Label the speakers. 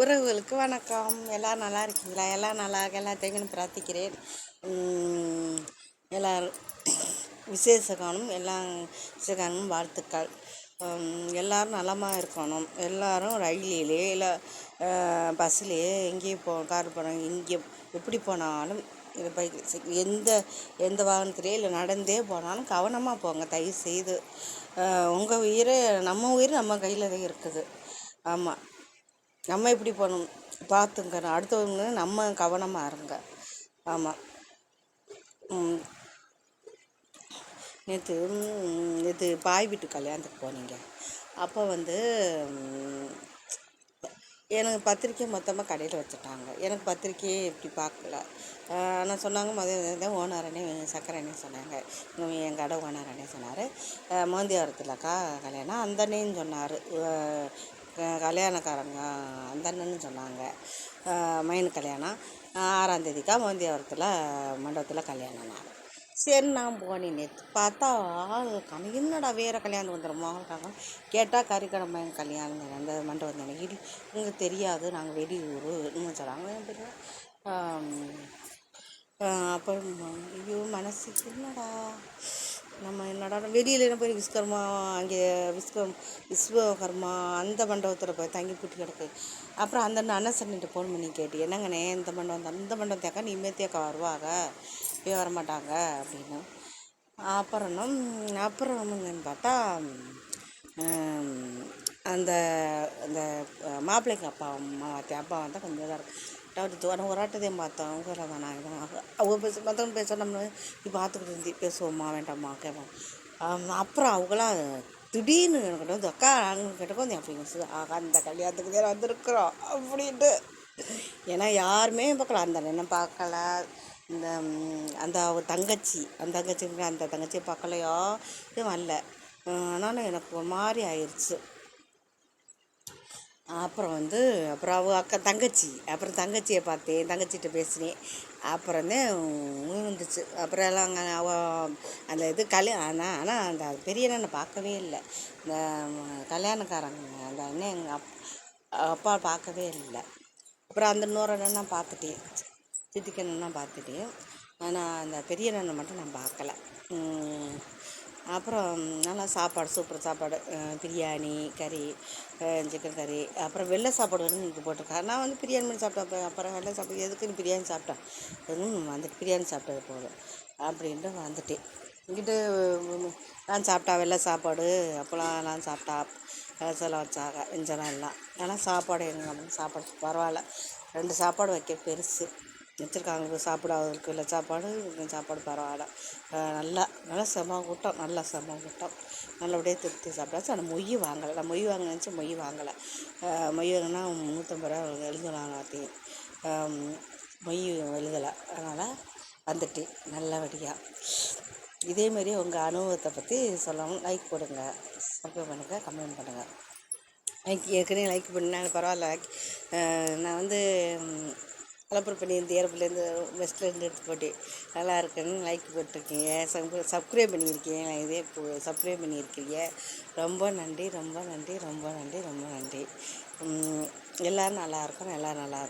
Speaker 1: உறவுகளுக்கு வணக்கம். எல்லோரும் நல்லா இருக்கீங்களா? எல்லாம் நல்லா எல்லாத்தையும் பிரார்த்திக்கிறேன். எல்லோரும் விசேஷ காணும் எல்லாம் வாழ்த்துக்கள். எல்லோரும் நலமாக இருக்கணும். எல்லோரும் ரயிலிலே இல்லை பஸ்ஸுலேயே எங்கேயும் போ கார் போனாங்க இங்கே எப்படி போனாலும் இது பைக் எந்த எந்த வாகனத்துலேயே இல்லை நடந்தே போனாலும் கவனமாக போங்க. தயவு செய்து உங்கள் உயிர் நம்ம உயிர் நம்ம கையில் தான் இருக்குது. ஆமாம் நம்ம எப்படி பண்ணணும்? பார்த்துங்க அடுத்தவங்க நம்ம கவனமாக இருங்க. ஆமாம் நேற்று நேற்று பாய் வீட்டு கல்யாணத்துக்கு போனீங்க. அப்போ வந்து எனக்கு பத்திரிக்கை மொத்தமாக கடையில் வச்சுட்டாங்க. எனக்கு பத்திரிக்கையே இப்படி பார்க்கல ஆனால் சொன்னாங்க முதல்ல ஓனர் அண்ணே சக்கரை அண்ணே சொன்னாங்க என் கடை ஓனரனே சொன்னார். சொன்னார் மோந்தியாரத்துலக்கா கல்யாணம். அந்த அண்ணேன்னு சொன்னார். கல்யாணக்காரங்க அந்த அண்ணன்னு சொன்னாங்க. மைனு கல்யாணம். ஆறாந்தேதிக்கா மோந்தியாவரத்தில் மண்டபத்தில் கல்யாணம் நான் சரி நான் போனேன் நேற்று பார்த்தா ஆள் கண என்னடா வேறு கல்யாணம் வந்துடும் கேட்டால் கறிக்கடை கல்யாணம் அந்த மண்டபம் எனக்கு இது உங்களுக்கு தெரியாது. நாங்கள் வெளியூர் இன்னும் சொல்கிறாங்க தெரியும் அப்புறம் ஐயோ மனசு என்னடா? நம்ம என்னடா வெளியில் போய் விஸ்வகர்மா அங்கே விஸ்வம் விஸ்வகர்மா அந்த மண்டபத்தில் போய் தங்கி பூட்டி கிடக்கு. அப்புறம் அந்த அண்ணன் சன்னிட்டு ஃபோன் பண்ணி கேட்டு என்னங்கண்ணே இந்த மண்டபம் அந்த மண்டபம் தேக்கா நீ மேத்தியாக்கா வருவாங்க? இப்போ வரமாட்டாங்க? அப்படின்னு. அப்புறம் அப்புறம் என்னன்னு பார்த்தா அந்த அந்த மாப்பிள்ளைக்கு அப்பா அம்மா அப்பா வந்தால் கொஞ்சம் இதாக இருக்கும். டவுட்டு ஆனால் ஒரு ஆட்டத்தையும் பார்த்தோம் அவங்க வேணாம் இதான் அவங்க பேச மற்றவங்க பேச நம்ம நீ பார்த்துக்கிட்டு இருந்து பேசுவோம்மா வேண்டாம்மா கேட்போம் அப்புறம் அவங்களாம் திடீர்னு எனக்கு வந்து அக்கா நாங்கள் கிட்ட என் அப்படி ஆகா அந்த கல்யாணத்துக்கு தான் வந்திருக்குறோம் அப்படின்ட்டு. ஏன்னா யாருமே பார்க்கல அந்த அண்ணன் பார்க்கல. இந்த அந்த அவர் தங்கச்சி அந்த தங்கச்சி அந்த தங்கச்சியை பார்க்கலையோ? இது வரல ஆனாலும் எனக்கு ஒரு மாதிரி ஆயிடுச்சு அப்புறம் வந்து அப்புறம் அவ அக்கா தங்கச்சி அப்புறம் தங்கச்சியை பார்த்தேன் தங்கச்சிகிட்ட பேசினேன். அப்புறமே விழுந்துச்சு அப்புறம் எல்லாம் அங்கே அவ அந்த இது கல்யாணம் ஆனால் ஆனால் அந்த பெரிய அண்ணனை பார்க்கவே இல்லை. இந்த கல்யாணக்காரங்க அந்த அண்ணன் எங்கள் அப் அப்பா பார்க்கவே இல்லை. அப்புறம் அந்த இன்னொரு அண்ணன் பார்த்துட்டேன். சித்திக்கண்ணன் பார்த்துட்டேன். ஆனால் அந்த பெரிய அண்ணனை மட்டும் நான் பார்க்கல. அப்புறம் நல்லா சாப்பாடு சூப்பர் சாப்பாடு. பிரியாணி கறி சிக்கன் கறி அப்புறம் வெள்ளை சாப்பாடு வந்து இங்கே போட்டிருக்காரு நான் வந்து பிரியாணி பண்ணி சாப்பிட்டேன். அப்புறம் வெள்ளை சாப்பாடு எதுக்குன்னு பிரியாணி சாப்பிட்டேன் எதுவும் வந்துட்டு பிரியாணி சாப்பிட்டது போதும் அப்படின்ட்டு வந்துட்டேன். இங்கிட்டு நான் சாப்பிட்டா வெள்ளை சாப்பாடு அப்போலாம் சாப்பிட்டா கலசெல்லாம் வச்சாங்க இஞ்சனம் எல்லாம். ஆனால் சாப்பாடு எங்கள் சாப்பாடு பரவாயில்ல. ரெண்டு சாப்பாடு வைக்க பெருசு. வச்சுருக்காங்க. சாப்பிடாதவங்களுக்கு இல்லை. சாப்பாடு சாப்பாடு பரவாயில்ல. நல்லா நல்லா செம கூட்டம் நல்லா செம கூட்டம். நல்லபடியாக திருப்தி சாப்பிடாச்சு ஆனால் மொய் வாங்கலை. நான் மொய் வாங்கினச்சு மொய் வாங்கலை. மொய் வாங்கினா முந்நூற்றம்பது ரூபா எழுதலாம் எல்லாத்தையும் மொய் எழுதலை. அதனால் வந்துட்டேன். நல்லபடியாக இதேமாரி உங்கள் அனுபவத்தை பற்றி சொல்லணும் லைக் போடுங்க. சப்ஸ்கிரைப் பண்ணுங்கள் கமெண்ட் பண்ணுங்கள் லைக் ஏற்கனவே லைக் பண்ணாலும் பரவாயில்ல. நான் வந்து கலப்பர் பண்ணியிருந்து ஏரோப்ளேருந்து வெஸ்ட்லேருந்து எடுத்து போட்டு நல்லா இருக்குன்னு லைக் போட்டிருக்கீங்க. சப் சப்ஸ்கிரைப் பண்ணியிருக்கீங்க. இதே சப்ஸ்கிரைப் பண்ணியிருக்கீங்க. ரொம்ப நன்றி ரொம்ப நன்றி ரொம்ப நன்றி ரொம்ப நன்றி. எல்லோரும் நல்லா இருக்கணும் எல்லோரும் நல்லா